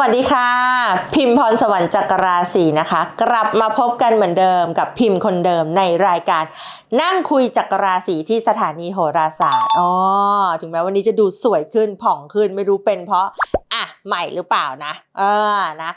สวัสดีค่ะ พิมพ์พรสวรรค์จักรราศีนะคะ กลับมาพบกันเหมือนเดิมกับพิมพ์คนเดิมในรายการ นั่งคุยจักรราศีที่สถานีโหราศาสตร์อ๋อถึงแม้วันนี้จะดูสวยขึ้นผ่องขึ้นไม่รู้เป็นเพราะอะใหม่หรือเปล่านะ เออนะ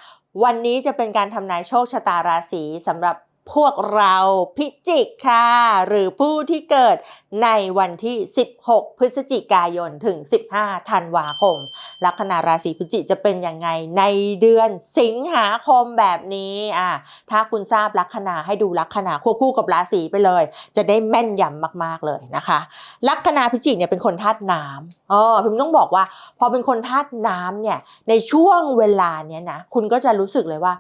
วันนี้จะเป็นการทำนายโชคชะตาราศีสำหรับ พวกเราพิจิกค่ะ หรือผู้ที่เกิดในวันที่ 16 พฤศจิกายนถึง 15 ธันวาคม ลัคนาราศีพฤศจิกจะเป็นยังไงในเดือนสิงหาคมแบบนี้อะถ้าคุณทราบลัคนาให้ดูลัคนาควบคู่กับราศีไปเลย จะได้แม่นยำมากๆเลยนะคะ ลัคนาพิจิกเนี่ยเป็นคนธาตุน้ำอ๋อพิมต้องบอกว่า พอเป็นคนธาตุน้ำเนี่ยในช่วงเวลาเนี้ยนะคุณก็จะรู้สึกเลยว่า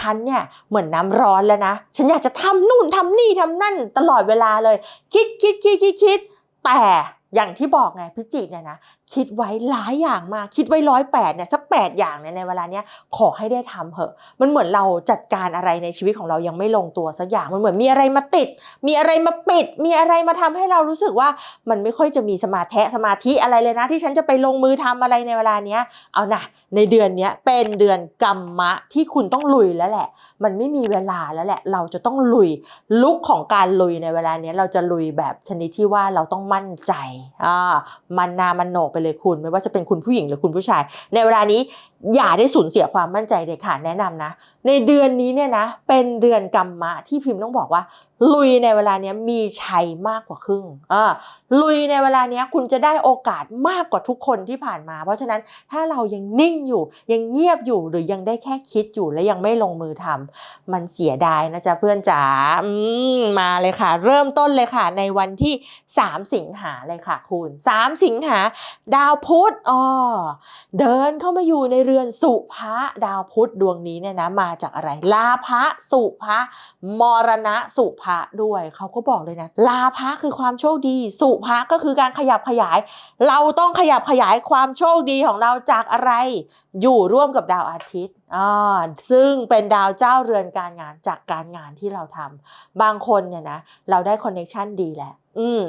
ฉันเนี่ยเหมือนน้ำร้อนแล้วนะ ฉันอยากจะทำนู่นทำนี่ทำนั่นตลอดเวลาเลย คิดคิดคิดคิดคิดแต่อย่างที่บอกไงพิจิเนี่ยนะ คิดไว้หลายอย่างมาคิดไว้ร้อยแปดเนี่ยสักแปดอย่างเนี่ยในเวลาเนี้ยขอให้ได้ทำเถอะ มันเหมือนเราจัดการอะไรในชีวิตของเรายังไม่ลงตัวสักอย่างมันเหมือนมีอะไรมาติด มีอะไรมาปิด มีอะไรมาทำให้เรารู้สึกว่ามันไม่ค่อยจะมีสมาธิสมาธิอะไรเลยนะ ที่ฉันจะไปลงมือทำอะไรในเวลาเนี้ยเอานะในเดือนเนี้ยเป็นเดือนกรรมะที่คุณต้องลุยแล้วแหละ มันไม่มีเวลาแล้วแหละ เราจะต้องลุยลุกของการลุยในเวลาเนี้ยเราจะลุยแบบชนิดที่ว่าเราต้องมั่นใจอ่ามันนามันโหนกไปเลยคุณ ไม่ว่าจะเป็นคุณผู้หญิงหรือคุณผู้ชาย ในเวลานี้อย่าได้สูญเสียความมั่นใจเด็ดขาดแนะนำนะ ในเดือนนี้เนี่ยนะ เป็นเดือนกรรมะที่พิมพ์ต้องบอกว่า ลุยในเวลาเนี้ยมีชัยมากกว่าครึ่งอ่าลุยในเวลาเนี้ยคุณจะได้โอกาสมากกว่าทุกคนที่ผ่านมา เพราะฉะนั้นถ้าเรายังนิ่งอยู่ยังเงียบอยู่หรือยังได้แค่คิดอยู่และยังไม่ลงมือทำมันเสียดายนะจ๊ะเพื่อนจ๋าอืมมาเลยค่ะ เริ่มต้นเลยค่ะ ในวันที่ 3 สิงหาเลยค่ะ คุณ 3 สิงหา ดาวพุธอ๋อเดินเข้ามาอยู่ในเรือนสุภะดาวพุธดวงนี้เนี่ยนะมาจากอะไรลาภะสุภะมรณะสุภะด้วยเขาก็บอกเลยนะ ลาภะคือความโชคดี สุภะก็คือการขยับขยาย เราต้องขยับขยายความโชคดีของเราจากอะไร อยู่ร่วมกับดาวอาทิตย์อ่าซึ่งเป็นดาวเจ้าเรือนการงานจากการงานที่เราทำบางคนเนี่ยนะเราได้คอนเนคชันดีแล้วอืม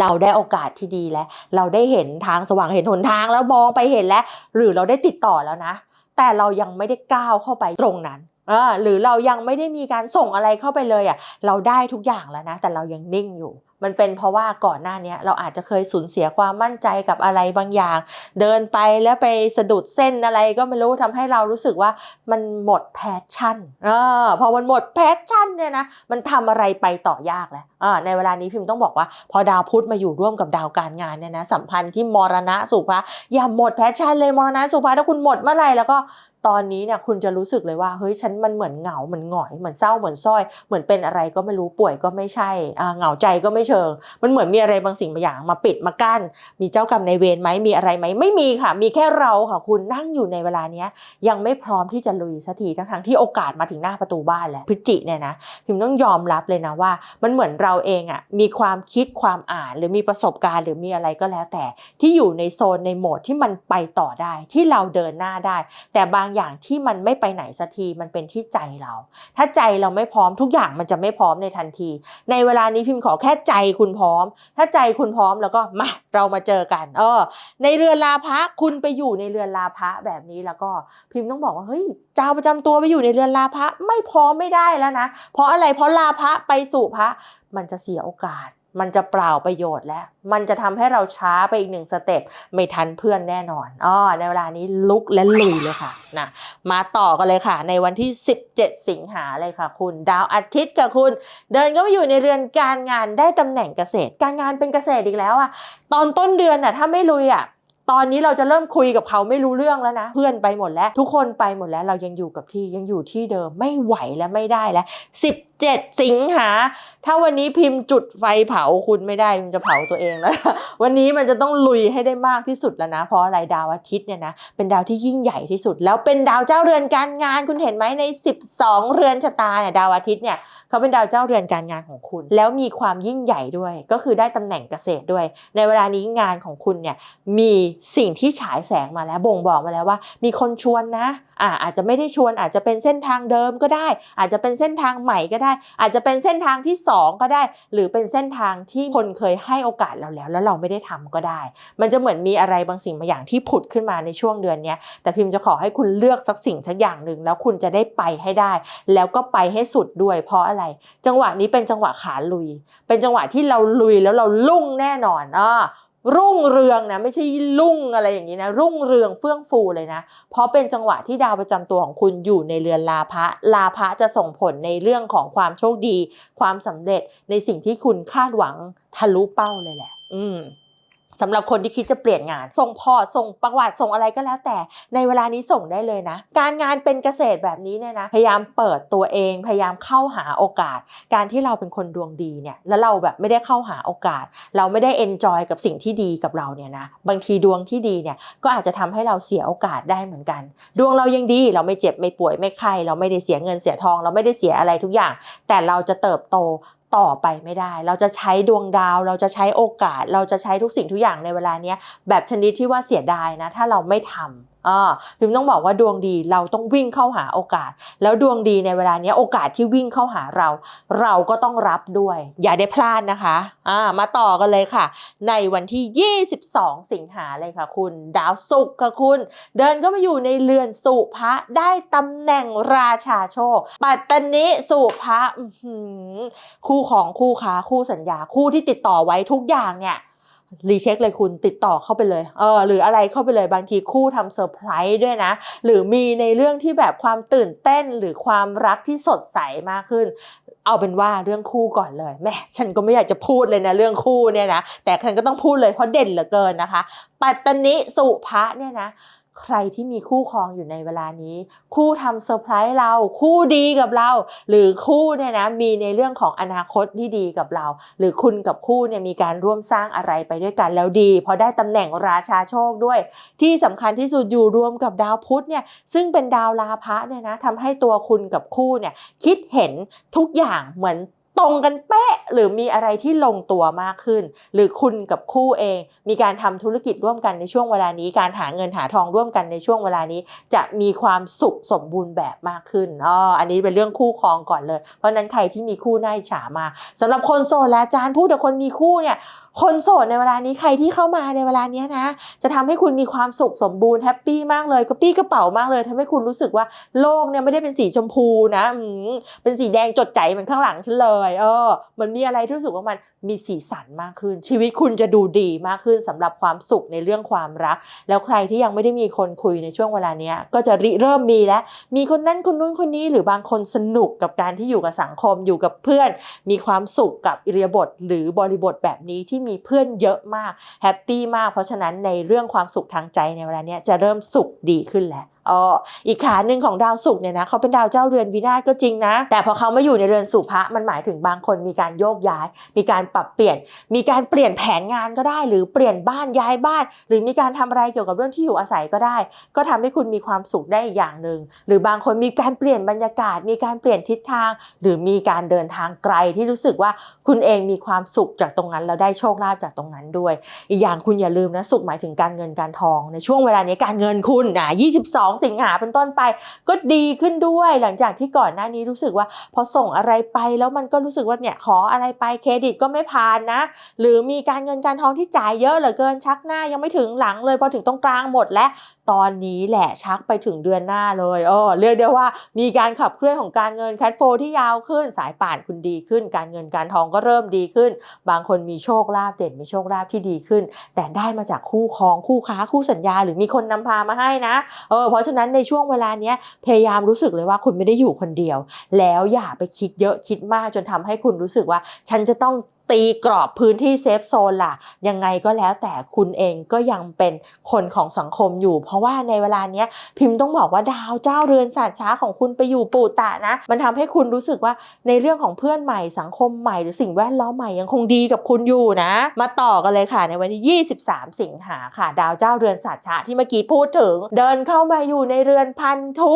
เราได้โอกาสที่ดีแล้ว เราได้เห็นทางสว่างเห็นหนทางแล้วมองไปเห็นแล้ว หรือเราได้ติดต่อแล้วนะ แต่เรายังไม่ได้ก้าวเข้าไปตรงนั้น ออหรือเรายังไม่ได้มีการส่งอะไรเข้าไปเลยอะเราได้ทุกอย่างแล้วนะ แต่เรายังนิ่งอยู่ มันเป็นเพราะว่าก่อนหน้านี้เราอาจจะเคยสูญเสียความมั่นใจกับอะไรบางอย่าง เดินไปแล้วไปสะดุดเส้นอะไรก็ไม่รู้ทำให้เรารู้สึกว่ามันหมดแพชชั่นอ่าพอมันหมดแพชชั่นเนี่ยนะมันทำอะไรไปต่อยากแล้วอ่าในเวลานี้พิมพ์ต้องบอกว่า พอดาวพุธมาอยู่ร่วมกับดาวการงานเนี่ยนะสัมพันธ์ที่มรณะสุภะอย่าหมดแพชชั่นเลยมรณะสุภะถ้าคุณหมดเมื่อไหร่แล้วก็ ตอนนี้เนี่ยคุณจะรู้สึกเลยว่าเฮ้ยฉันมันเหมือนเหงาเหมือนหงอยเหมือนเศร้าเหมือนสร้อย เหมือนเป็นอะไรก็ไม่รู้ป่วยก็ไม่ใช่เหงาใจก็ไม่เชิง มันเหมือนมีอะไรบางสิ่งบางอย่างมาปิดมากั้น มีเจ้ากรรมในเวรไหมมีอะไรไหมไม่มีค่ะ มีแค่เราค่ะคุณนั่งอยู่ในเวลาเนี้ยยังไม่พร้อมที่จะลุยสักทีทั้งๆที่โอกาสมาถึงหน้าประตูบ้านแล้วพฤจิเนี่ยนะพิมต้องยอมรับเลยนะว่า มันเหมือนเราเองอะ่ะมีความคิดความอ่านหรือมีประสบการณ์ หรือมีอะไรก็แล้วแต่ที่อยู่ในโซนในโหมดที่มันไปต่อได้ที่เราเดินหน้าได้ แต่บางอย่างที่มันไม่ไปไหนสักทีมันเป็นที่ใจเรา ถ้าใจเราไม่พร้อมทุกอย่างมันจะไม่พร้อมในทันที ในเวลานี้พิมพ์ขอแค่ใจคุณพร้อม ถ้าใจคุณพร้อมแล้วก็มาเรามาเจอกัน เออ ในเรือนลาภะคุณไปอยู่ในเรือนลาภะแบบนี้แล้วก็พิมพ์ต้องบอกว่าเฮ้ยเจ้าประจำตัวไปอยู่ในเรือนลาภะไม่พร้อมไม่ได้แล้วนะเพราะอะไรเพราะลาภะไปสู่พระมันจะเสียโอกาส มันจะเปล่าประโยชน์แล้ว มันจะทำให้เราช้าไปอีกหนึ่งสเต็ปไม่ทันเพื่อนแน่นอนอ๋อในเวลานี้ลุกและลุยเลยค่ะนะมาต่อกันเลยค่ะ ในวันที่ 17 สิงหาเลยค่ะ คุณดาวอาทิตย์กับคุณ เดินก็ไปอยู่ในเรือนการงานได้ตำแหน่งเกษตร การงานเป็นเกษตรอีกแล้วอะตอนต้นเดือนน่ะถ้าไม่ลุยอะตอนนี้เราจะเริ่มคุยกับเขาไม่รู้เรื่องแล้วนะ เพื่อนไปหมดแล้ว ทุกคนไปหมดแล้วเรายังอยู่กับที่ยังอยู่ที่เดิมไม่ไหวและไม่ได้แล้ว7 สิงหา ถ้าวันนี้พิมพ์จุดไฟเผาคุณไม่ได้มพ์จะเผาตัวเองแล้ว วันนี้มันจะต้องลุยให้ได้มากที่สุดแล้วนะ เพราะอะไรดาวอาทิตย์เนี่ยนะ เป็นดาวที่ยิ่งใหญ่ที่สุด แล้วเป็นดาวเจ้าเรือนการงานคุณเห็นไหมใน 12 เรือนชะตาเนี่ยดาวอาทิตย์เนี่ยเขาเป็นดาวเจ้าเรือนการงานของคุณ แล้วมีความยิ่งใหญ่ด้วย ก็คือได้ตำแหน่งเกษตรด้วย ในเวลานี้งานของคุณเนี่ยมีสิ่งที่ฉายแสงมาแล้วบ่งบอกมาแล้วว่า มีคนชวนนะอ่าอาจจะไม่ได้ชวนอาจจะเป็นเส้นทางเดิมก็ได้ อาจจะเป็นเส้นทางใหม่ก็ได้ได้ อาจจะเป็นเส้นทางที่สองก็ได้ หรือเป็นเส้นทางที่คนเคยให้โอกาสเราแล้ว แล้วเราไม่ได้ทำก็ได้ มันจะเหมือนมีอะไรบางสิ่งบางอย่างที่ผุดขึ้นมาในช่วงเดือนนี้แต่พิมพ์จะขอให้คุณเลือกสักสิ่งสักอย่างหนึ่งแล้วคุณจะได้ไปให้ได้ แล้วก็ไปให้สุดด้วยเพราะอะไร จังหวะนี้เป็นจังหวะขาลุย เป็นจังหวะที่เราลุยแล้วเราลุ่งแน่นอนอ่า รุ่งเรืองนะไม่ใช่ลุ่งอะไรอย่างนี้นะรุ่งเรืองเฟื่องฟูเลยนะ เพราะเป็นจังหวะที่ดาวประจำตัวของคุณอยู่ในเรือนลาภะลาภะจะส่งผลในเรื่องของความโชคดี ความสำเร็จในสิ่งที่คุณคาดหวังทะลุเป้าเลยแหละ อืม สำหรับคนที่คิดจะเปลี่ยนงาน ส่งพอส่งประวัติส่งอะไรก็แล้วแต่ ในเวลานี้ส่งได้เลยนะ การงานเป็นเกษตรแบบนี้เนี่ยนะ พยายามเปิดตัวเอง พยายามเข้าหาโอกาส การที่เราเป็นคนดวงดีเนี่ย แล้วเราแบบไม่ได้เข้าหาโอกาส เราไม่ได้เอนจอยกับสิ่งที่ดีกับเราเนี่ยนะ บางทีดวงที่ดีเนี่ย ก็อาจจะทำให้เราเสียโอกาสได้เหมือนกัน ดวงเรายังดี เราไม่เจ็บไม่ป่วยไม่ไข้ เราไม่ได้เสียเงินเสียทอง เราไม่ได้เสียอะไรทุกอย่าง แต่เราจะเติบโต ต่อไปไม่ได้ เราจะใช้ดวงดาว เราจะใช้โอกาส เราจะใช้ทุกสิ่งทุกอย่างในเวลาเนี้ยแบบชนิดที่ว่าเสียดายนะ ถ้าเราไม่ทำ อ่าพิมต้องบอกว่าดวงดีเราต้องวิ่งเข้าหาโอกาส แล้วดวงดีในเวลานี้โอกาสที่วิ่งเข้าหาเรา เราก็ต้องรับด้วย อย่าได้พลาดนะคะอ่ามาต่อกันเลยค่ะ ในวันที่ 22 สิงหาเลยค่ะ คุณ ดาวศุกร์ค่ะคุณ เดินเข้ามาอยู่ในเรือนสุภะได้ตำแหน่งราชาโชค ปัตตนิสุภะคู่ของคู่ค้าคู่สัญญาคู่ที่ติดต่อไว้ทุกอย่างเนี่ย รีเช็คเลยคุณติดต่อเข้าไปเลยเออหรืออะไรเข้าไปเลยบางทีคู่ทำเซอร์ไพรส์ด้วยนะ หรือมีในเรื่องที่แบบความตื่นเต้นหรือความรักที่สดใสมากขึ้น เอาเป็นว่าเรื่องคู่ก่อนเลยแม่ฉันก็ไม่อยากจะพูดเลยนะเรื่องคู่เนี่ยนะแต่ฉันก็ต้องพูดเลยเพราะเด่นเหลือเกินนะคะปัตตนิสุภะเนี่ยนะ ใครที่มีคู่ครองอยู่ในเวลานี้ คู่ทำเซอร์ไพรส์เราคู่ดีกับเรา หรือคู่เนี่ยนะมีในเรื่องของอนาคตที่ดีกับเรา หรือคุณกับคู่เนี่ยมีการร่วมสร้างอะไรไปด้วยกันแล้วดีเพราะได้ตำแหน่งราชาโชคด้วย ที่สำคัญที่สุดอยู่รวมกับดาวพุธเนี่ยซึ่งเป็นดาวลาภะเนี่ยนะทำให้ตัวคุณกับคู่เนี่ยคิดเห็นทุกอย่างเหมือน ตรงกันเป๊ะหรือมีอะไรที่ลงตัวมากขึ้น หรือคุณกับคู่เอง มีการทำธุรกิจร่วมกันในช่วงเวลานี้ การหาเงินหาทองร่วมกันในช่วงเวลานี้ จะมีความสุขสมบูรณ์แบบมากขึ้นอ๋ออันนี้เป็นเรื่องคู่ครองก่อนเลย เพราะนั้นใครที่มีคู่น่าอิจฉามาสำหรับคนโสดและจานพูดแต่คนมีคู่เนี่ย คนโสดในเวลานี้ใครที่เข้ามาในเวลาเนี้ยนะ จะทำให้คุณมีความสุขสมบูรณ์แฮปปี้มากเลยกระปี้กระเป๋ามากเลยทำให้คุณรู้สึกว่าโลกเนี่ยไม่ได้เป็นสีชมพูนะอืเป็นสีแดงจดใจเหมือนข้างหลังฉันเลยเออเหมือนมีอะไรที่รู้สึกว่ามันมีสีสันมากขึ้น ชีวิตคุณจะดูดีมากขึ้นสำหรับความสุขในเรื่องความรัก แล้วใครที่ยังไม่ได้มีคนคุยในช่วงเวลาเนี้ยก็จะริเริ่มมีแล้วมีคนนั้นคนนู้นคนนี้หรือบางคนสนุกกับการที่อยู่กับสังคมอยู่กับเพื่อน มีความสุขกับอิริยาบถหรือบริบทแบบนี้ที่มีเพื่อนเยอะมากแฮปปี้มาก เพราะฉะนั้นในเรื่องความสุขทางใจในเวลาเนี้ยจะเริ่มสุขดีขึ้นแล้ว อออีกขาหนึ่งของดาวศุกร์เนี่ยนะเขาเป็นดาวเจ้าเรือนวินาศก็จริงนะ แต่พอเขามาอยู่ในเรือนสุภะมันหมายถึงบางคนมีการโยกย้าย มีการปรับเปลี่ยน มีการเปลี่ยนแผนงานก็ได้ หรือเปลี่ยนบ้านย้ายบ้าน หรือมีการทำอะไรเกี่ยวกับเรื่องที่อยู่อาศัยก็ได้ ก็ทำให้คุณมีความสุขได้อีกอย่างหนึ่งหรือบางคนมีการเปลี่ยนบรรยากาศ มีการเปลี่ยนทิศทาง หรือมีการเดินทางไกลที่รู้สึกว่าคุณเองมีความสุขจากตรงนั้นแล้วได้โชคลาภจากตรงนั้นด้วย อีกอย่างคุณอย่าลืมนะสุขหมายถึงการเงินการทองในช่วงเวลานี้การเงินคุณนะ22สิงหาเป็นต้นไป ก็ดีขึ้นด้วยหลังจากที่ก่อนหน้านี้รู้สึกว่า พอส่งอะไรไปแล้วมันก็รู้สึกว่าเนี่ยขออะไรไปเครดิตก็ไม่ผ่านนะ หรือมีการเงินการทองที่จ่ายเยอะเหลือเกินชักหน้ายังไม่ถึงหลังเลยพอถึงตรงกลางหมดแล้ว ตอนนี้แหละชักไปถึงเดือนหน้าเลยเออเรียกได้ว่ามีการขับเคลื่อนของการเงินแคดโฟที่ยาวขึ้น สายป่านคุณดีขึ้น การเงินการทองก็เริ่มดีขึ้น บางคนมีโชคลาภเด่นมีโชคลาภที่ดีขึ้น แต่ได้มาจากคู่ครองคู่ค้าคู่สัญญา หรือมีคนนำพามาให้นะเออเพราะฉะนั้นในช่วงเวลาเนี้ยพยายามรู้สึกเลยว่าคุณไม่ได้อยู่คนเดียว แล้วอย่าไปคิดเยอะคิดมากจนทำให้คุณรู้สึกว่า ฉันจะต้อง ตีกรอบพื้นที่เซฟโซนล่ะ ยังไงก็แล้วแต่คุณเองก็ยังเป็นคนของสังคมอยู่ เพราะว่าในเวลาเนี้ยพิมพ์ต้องบอกว่าดาวเจ้าเรือนศาสตร์ช้าของคุณไปอยู่ปูตะนะ มันทำให้คุณรู้สึกว่าในเรื่องของเพื่อนใหม่สังคมใหม่หรือสิ่งแวดล้อมใหม่ยังคงดีกับคุณอยู่นะ มาต่อกันเลยค่ะในวันที่ 23 สิงหาค่ะ ดาวเจ้าเรือนศาสตร์ช้าที่เมื่อกี้พูดถึง เดินเข้ามาอยู่ในเรือนพันธุ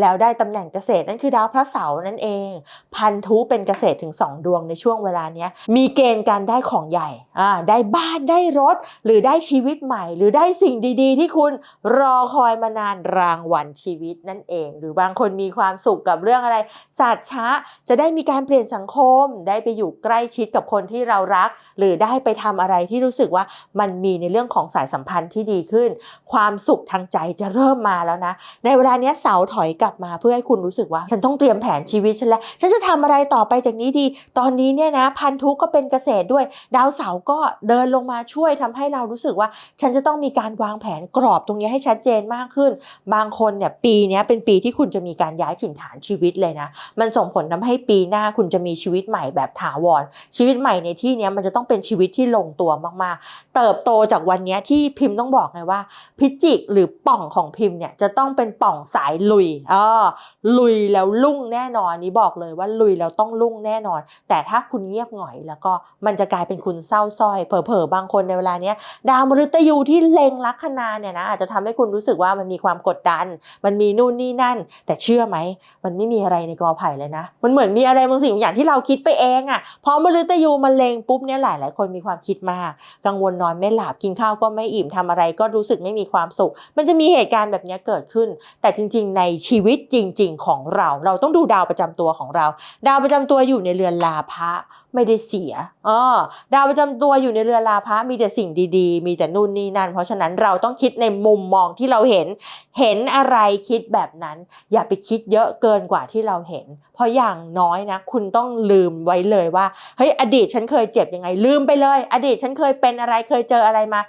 แล้วได้ตำแหน่งเกษตรนั่นคือดาวพระเสาร์นั่นเอง พันธุเป็นเกษตรถึง 2 ดวงในช่วงเวลาเนี้ยมีเกณฑ์การได้ของใหญ่อ่าได้บ้านได้รถ หรือได้ชีวิตใหม่ หรือได้สิ่งดีๆ ที่คุณรอคอยมานานรางวัลชีวิตนั่นเอง หรือบางคนมีความสุขกับเรื่องอะไรศาสตร์ช้าจะได้มีการเปลี่ยนสังคม ได้ไปอยู่ใกล้ชิดกับคนที่เรารัก หรือได้ไปทำอะไรที่รู้สึกว่ามันมีในเรื่องของสายสัมพันธ์ที่ดีขึ้น ความสุขทางใจจะเริ่มมาแล้วนะ ในเวลาเนี้ยเสาถอยกลับมาเพื่อให้คุณรู้สึกว่า ฉันต้องเตรียมแผนชีวิตฉันแล้วฉันจะทำอะไรต่อไปจากนี้ดี ตอนนี้เนี่ยนะพันธุก็เป็นเกษตรด้วย ดาวเสาร์ก็เดินลงมาช่วยทำให้เรารู้สึกว่า ฉันจะต้องมีการวางแผนกรอบตรงนี้ให้ชัดเจนมากขึ้น บางคนเนี่ยปีนี้เป็นปีที่คุณจะมีการย้ายถิ่นฐานชีวิตเลยนะ มันส่งผลทำให้ปีหน้าคุณจะมีชีวิตใหม่แบบถาวร ชีวิตใหม่ในที่นี้มันจะต้องเป็นชีวิตที่ลงตัวมากๆ เติบโตจากวันนี้ที่พิมพ์ต้องบอกไงว่า พิจิกหรือป่องของพิมพ์เนี่ยจะต้องเป็นป่องสายลุยอ่าลุยแล้วลุ่งแน่นอนนนี้บอกเลยว่าลุยแล้วต้องลุ่งแน่นอน แต่ถ้าคุณเงียบหงอย แล้วก็มันจะกลายเป็นคุณเศร้าส้อย เผลอๆบางคนในเวลาเนี้ยดาวมฤตยูที่เล็งลัคนาเนี่ยนะอาจจะทำให้คุณรู้สึกว่ามันมีความกดดัน มันมีนู่นนี่นั่น แต่เชื่อไหม มันไม่มีอะไรในกอไผ่เลยนะ มันเหมือนมีอะไรบางสิ่งบางอย่างที่เราคิดไปเองอะ่ะพอมฤตยูมันเล็งปุ๊บเนี่ยหลายหลายคนมีความคิดมาก กังวลนอนไม่หลับกินข้าวก็ไม่อิ่มทำอะไร ก็รู้สึกไม่มีความสุข มันจะมีเหตุการณ์แบบนี้เกิดขึ้น แต่จริง ๆ ในชีวิตจริง ๆ ของเรา เราต้องดูดาวประจำตัวของเรา ดาวประจำตัวอยู่ในเรือนลาภะไม่ได้เสียอ๋อดาวประจำตัวอยู่ในเรือลาภะมีแต่สิ่งดีๆ มีแต่นู่นนี่นั่น เพราะฉะนั้นเราต้องคิดในมุมมองที่เราเห็น เห็นอะไรคิดแบบนั้น อย่าไปคิดเยอะเกินกว่าที่เราเห็น เพราะอย่างน้อยนะ คุณต้องลืมไว้เลยว่า เฮ้ย อดีตฉันเคยเจ็บยังไง ลืมไปเลย อดีตฉันเคยเป็นอะไร เคยเจออะไรมา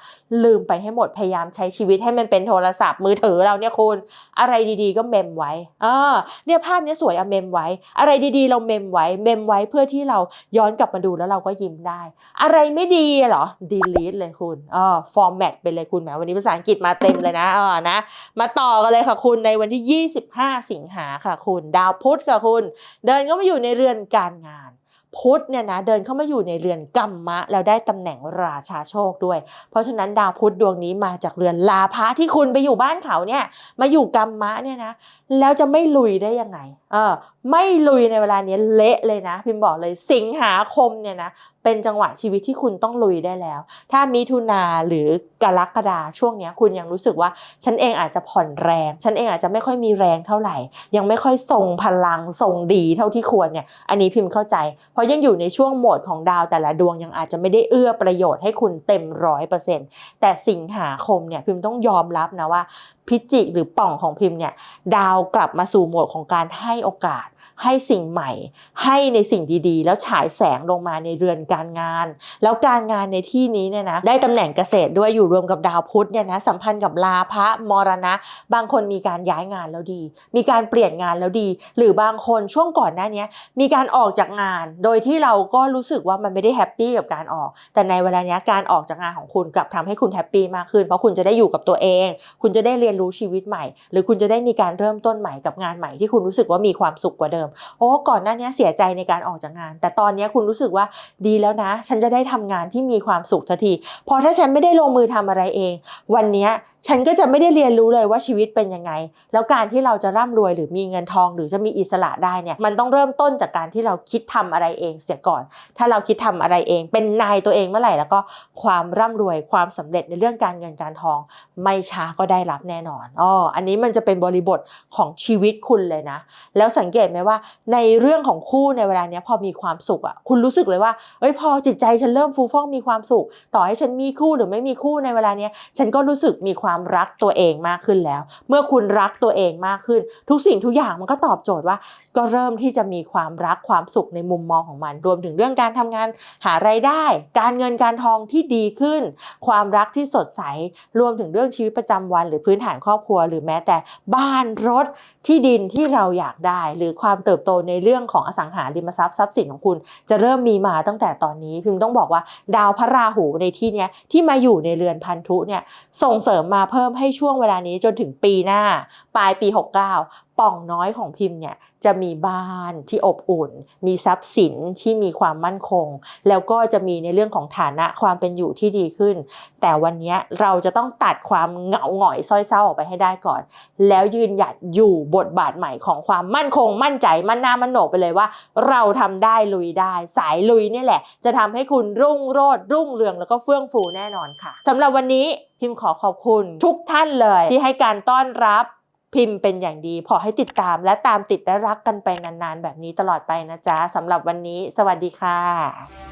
ลืมไปให้หมด พยายามใช้ชีวิตให้มันเป็นโทรศัพท์มือถือเราเนี่ยคุณ อะไรดีๆ ก็เมมไว้ เออ เนี่ยภาพเนี้ยสวยอะเมมไว้ อะไรดีๆ เราเมมไว้ เมมไว้เพื่อที่เราย้อนกลับมาดูแล้วเราก็ยิ้มได้ อะไรไม่ดีเหรอ delete เลยคุณเออ format ไปเลยคุณแหมวันนี้ภาษาอังกฤษมาเต็มเลยนะเออนะ มาต่อกันเลยค่ะคุณในวันที่ 25 สิงหาค่ะคุณ ดาวพุธค่ะคุณ เดินเข้ามาอยู่ในเรือนการงานพุธเนี่ยนะเดินเข้ามาอยู่ในเรือนกัมมะ แล้วได้ตำแหน่งราชาโชคด้วย เพราะฉะนั้นดาวพุธดวงนี้มาจากเรือนลาภะที่คุณไปอยู่บ้านเขาเนี่ยมาอยู่กัมมะเนี่ยนะแล้วจะไม่ลุยได้ยังไงเออไม่ลุยในเวลานี้เละเลยนะ พิมพ์บอกเลยสิงหาคมเนี่ยนะเป็นจังหวะชีวิตที่คุณต้องลุยได้แล้ว ถ้ามิถุนาหรือกรกฎาช่วงนี้คุณยังรู้สึกว่า ฉันเองอาจจะผ่อนแรง ฉันเองอาจจะไม่ค่อยมีแรงเท่าไหร่ ยังไม่ค่อยทรงพลังทรงดีเท่าที่ควรเนี่ยอันนี้พิมพ์เข้าใจ เพราะยังอยู่ในช่วงโหมดของดาวแต่ละดวงยังอาจจะไม่ได้เอื้อประโยชน์ให้คุณเต็มร้อยเปอร์เซ็นต์แต่สิงหาคมเนี่ยพิมพ์ต้องยอมรับนะว่า พิจิกหรือป่องของพิมพ์เนี่ยดาวกลับมาสู่โหมดของการให้โอกาส ให้สิ่งใหม่ ให้ในสิ่งดีๆ แล้วฉายแสงลงมาในเรือนการงาน แล้วการงานในที่นี้เนี่ยนะได้ตำแหน่งเกษตรด้วยอยู่รวมกับดาวพุธเนี่ยนะสัมพันธ์กับลาภะมรณะ บางคนมีการย้ายงานแล้วดี มีการเปลี่ยนงานแล้วดี หรือบางคนช่วงก่อนหน้านี้มีการออกจากงาน โดยที่เราก็รู้สึกว่ามันไม่ได้แฮปปี้กับการออก แต่ในเวลานี้การออกจากงานของคุณกลับทำให้คุณแฮปปี้มากขึ้น เพราะคุณจะได้อยู่กับตัวเอง คุณจะได้เรียนรู้ชีวิตใหม่ หรือคุณจะได้มีการเริ่มต้นใหม่กับงานใหม่ที่คุณรู้สึกว่ามีความสุขกว่าเดิมโอ้ก่อนหน้านี้เสียใจในการออกจากงาน แต่ตอนนี้คุณรู้สึกว่าดีแล้วนะ ฉันจะได้ทำงานที่มีความสุขทันทีพอถ้าฉันไม่ได้ลงมือทำอะไรเอง วันนี้ฉันก็จะไม่ได้เรียนรู้เลยว่าชีวิตเป็นยังไง แล้วการที่เราจะร่ำรวยหรือมีเงินทอง หรือจะมีอิสระได้เนี่ยมันต้องเริ่มต้นจากการที่เราคิดทำอะไรเองเสียก่อน ถ้าเราคิดทำอะไรเอง เป็นนายตัวเองเมื่อไหร่แล้วก็ความร่ำรวยความสำเร็จในเรื่องการเงินการทอง ไม่ช้าก็ได้รับแน่นอนอ๋ออันนี้มันจะเป็นบริบทของชีวิตคุณเลยนะ แล้วสังเกตไหมว่าในเรื่องของคู่ในเวลาเนี้ยพอมีความสุขอะคุณรู้สึกเลยว่าเอ้ยพอจิตใจฉันเริ่มฟูฟ่องมีความสุข ต่อให้ฉันมีคู่หรือไม่มีคู่ในเวลาเนี้ยฉันก็รู้สึกมีความรักตัวเองมากขึ้นแล้ว เมื่อคุณรักตัวเองมากขึ้น ทุกสิ่งทุกอย่างมันก็ตอบโจทย์ว่า ก็เริ่มที่จะมีความรักความสุขในมุมมองของมัน รวมถึงเรื่องการทำงานหารายได้ การเงินการทองที่ดีขึ้น ความรักที่สดใสรวมถึงเรื่องชีวิตประจำวัน หรือพื้นฐานครอบครัว หรือแม้แต่บ้านรถที่ดินที่เราอยากได้ หรือความเติติบโตในเรื่องของอสังหาริมทรัพย์ทรัพย์สินของคุณ จะเริ่มมีมาตั้งแต่ตอนนี้พิมต้องบอกว่าดาวพระราหูในที่นี้ที่มาอยู่ในเรือนพันธุเนี่ยส่งเสริมมาเพิ่มให้ช่วงเวลานี้จนถึงปีหน้า ปลายปี 69 ป่องน้อยของพิมพ์เนี่ยจะมีบ้านที่อบอุ่น มีทรัพย์สินที่มีความมั่นคง แล้วก็จะมีในเรื่องของฐานะความเป็นอยู่ที่ดีขึ้น แต่วันนี้เราจะต้องตัดความเหงาหงอยซ้อยเศร้าออกไปให้ได้ก่อน แล้วยืนหยัดอยู่บทบาทใหม่ของความมั่นคง มั่นใจมั่นหน้ามั่นโหนกไปเลยว่า เราทำได้ลุยได้สายลุยนี่แหละ จะทำให้คุณรุ่งโรจน์รุ่งเรืองแล้วก็เฟื่องฟูแน่นอนค่ะสำหรับวันนี้พิมพ์ขอขอบคุณทุกท่านเลยที่ให้การต้อนรับ พิมพ์เป็นอย่างดีพอให้ติดตามและตามติดและรักกันไปนานๆ แบบนี้ตลอดไปนะจ๊ะสำหรับวันนี้ สวัสดีค่ะ